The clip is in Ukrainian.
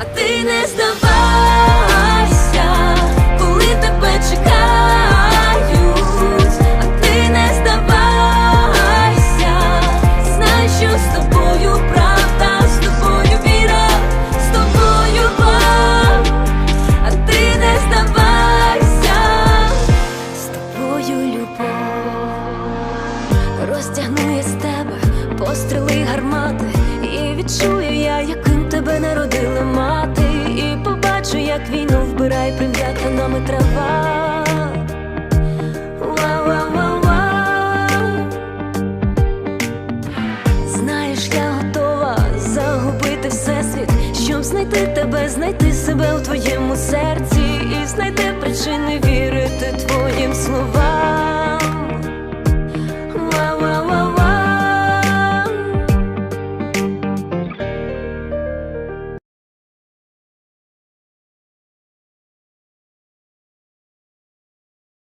а ти не здавайся, коли тебе чекають, а ти не здавайся, знай, що з тобою правда, з тобою віра, з тобою вам, а ти не здавайся, з тобою любов. Розтягнує з тебе постріли гармати, і відчую я, тебе народила мати, і побачу, як війну вбирає прим'ята нами трава. Знаєш, я готова загубити всесвіт, щоб знайти тебе, знайти себе у твоєму серці і знайти причини вірити твоїм словам.